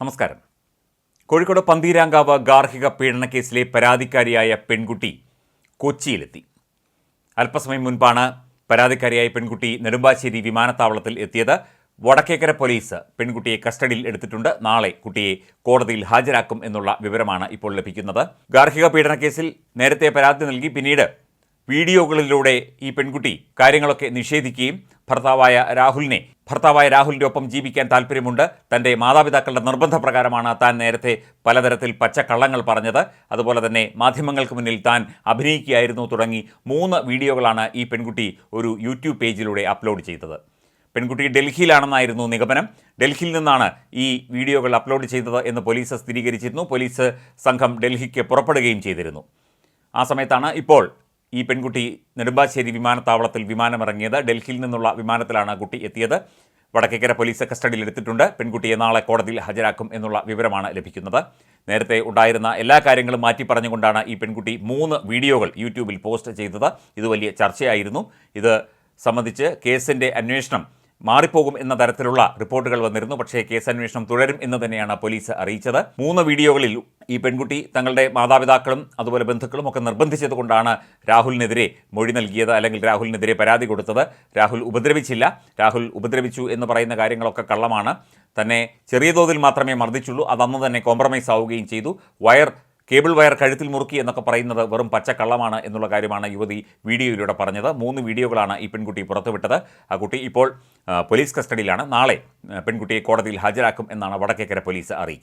നമസ്കാരം. കോഴിക്കോട് പന്തീരാങ്കാവ് ഗാർഹിക പീഡന കേസിലെ പരാതിക്കാരിയായ പെൺകുട്ടി കൊച്ചിയിലെത്തി. അല്പസമയം മുൻപാണ് പരാതിക്കാരിയായ പെൺകുട്ടി നെടുമ്പാശ്ശേരി വിമാനത്താവളത്തിൽ എത്തിയത്. വടക്കേക്കര പോലീസ് പെൺകുട്ടിയെ കസ്റ്റഡിയിൽ എടുത്തിട്ടുണ്ട്. നാളെ കുട്ടിയെ കോടതിയിൽ ഹാജരാക്കും എന്നുള്ള വിവരമാണ് ഇപ്പോൾ ലഭിക്കുന്നത്. ഗാർഹിക പീഡന കേസിൽ നേരത്തെ പരാതി നൽകി. പിന്നീട് വീഡിയോകളിലൂടെ ഈ പെൺകുട്ടി കാര്യങ്ങളൊക്കെ നിഷേധിക്കുകയും ഭർത്താവായ രാഹുലിനെ ഭർത്താവായ രാഹുലിന്റെ ഒപ്പം ജീവിക്കാൻ താല്പര്യമുണ്ട്. തന്റെ മാതാപിതാക്കളുടെ നിർബന്ധപ്രകാരമാണ് താൻ നേരത്തെ പലതരത്തിൽ പച്ചക്കള്ളങ്ങൾ പറഞ്ഞത്. അതുപോലെ തന്നെ മാധ്യമങ്ങൾക്ക് മുന്നിൽ താൻ അഭിനയിക്കുകയായിരുന്നു തുടങ്ങി മൂന്ന് വീഡിയോകളാണ് ഈ പെൺകുട്ടി ഒരു യൂട്യൂബ് പേജിലൂടെ അപ്ലോഡ് ചെയ്തത്. പെൺകുട്ടി ഡൽഹിയിലാണെന്നായിരുന്നു നിഗമനം. ഡൽഹിയിൽ നിന്നാണ് ഈ വീഡിയോകൾ അപ്ലോഡ് ചെയ്തത് എന്ന് പോലീസ് സ്ഥിരീകരിച്ചിരുന്നു. പോലീസ് സംഘം ഡൽഹിക്ക് പുറപ്പെടുകയും ചെയ്തിരുന്നു. ആ സമയത്താണ് ഇപ്പോൾ ഈ പെൺകുട്ടി നെടുമ്പാശ്ശേരി വിമാനത്താവളത്തിൽ വിമാനമിറങ്ങിയത്. ഡൽഹിയിൽ നിന്നുള്ള വിമാനത്തിലാണ് കുട്ടി എത്തിയത്. വടക്കേക്കര പോലീസ് കസ്റ്റഡിയിൽ എടുത്തിട്ടുണ്ട്. പെൺകുട്ടിയെ നാളെ കോടതിയിൽ ഹാജരാക്കും എന്നുള്ള വിവരമാണ് ലഭിക്കുന്നത്. നേരത്തെ ഉണ്ടായിരുന്ന എല്ലാ കാര്യങ്ങളും മാറ്റി പറഞ്ഞുകൊണ്ടാണ് ഈ പെൺകുട്ടി മൂന്ന് വീഡിയോകൾ യൂട്യൂബിൽ പോസ്റ്റ് ചെയ്തത്. ഇത് വലിയ ചർച്ചയായിരുന്നു. ഇത് സംബന്ധിച്ച് കേസിന്റെ അന്വേഷണം മാറിപ്പോകും എന്ന തരത്തിലുള്ള റിപ്പോർട്ടുകൾ വന്നിരുന്നു. പക്ഷേ കേസ് അന്വേഷണം തുടരും എന്ന് തന്നെയാണ് പോലീസ് അറിയിച്ചത്. മൂന്ന് വീഡിയോകളിൽ ഈ പെൺകുട്ടി തങ്ങളുടെ മാതാപിതാക്കളും അതുപോലെ ബന്ധുക്കളും ഒക്കെ നിർബന്ധിച്ചതുകൊണ്ടാണ് രാഹുലിനെതിരെ മൊഴി നൽകിയത് അല്ലെങ്കിൽ രാഹുലിനെതിരെ പരാതി കൊടുത്തത്. രാഹുൽ ഉപദ്രവിച്ചില്ല. രാഹുൽ ഉപദ്രവിച്ചു എന്ന് പറയുന്ന കാര്യങ്ങളൊക്കെ കള്ളമാണ്. തന്നെ ചെറിയ തോതിൽ മാത്രമേ മർദ്ദിച്ചുള്ളൂ. അതന്ന് തന്നെ കോംപ്രമൈസ് ആവുകയും ചെയ്തു. വയർ കേബിൾ വയർ കഴുത്തിൽ മുറുക്കി എന്നൊക്കെ പറയുന്നത് വെറും പച്ചക്കള്ളമാണ് എന്നുള്ള കാര്യമാണ് യുവതി വീഡിയോയിലൂടെ പറഞ്ഞത്. മൂന്ന് വീഡിയോകളാണ് ഈ പെൺകുട്ടി പുറത്തുവിട്ടത്. ആ കുട്ടി ഇപ്പോൾ പോലീസ് കസ്റ്റഡിയിലാണ്. നാളെ പെൺകുട്ടിയെ കോടതിയിൽ ഹാജരാക്കും എന്നാണ് വടക്കേക്കര പോലീസ് അറിയിക്കുന്നത്.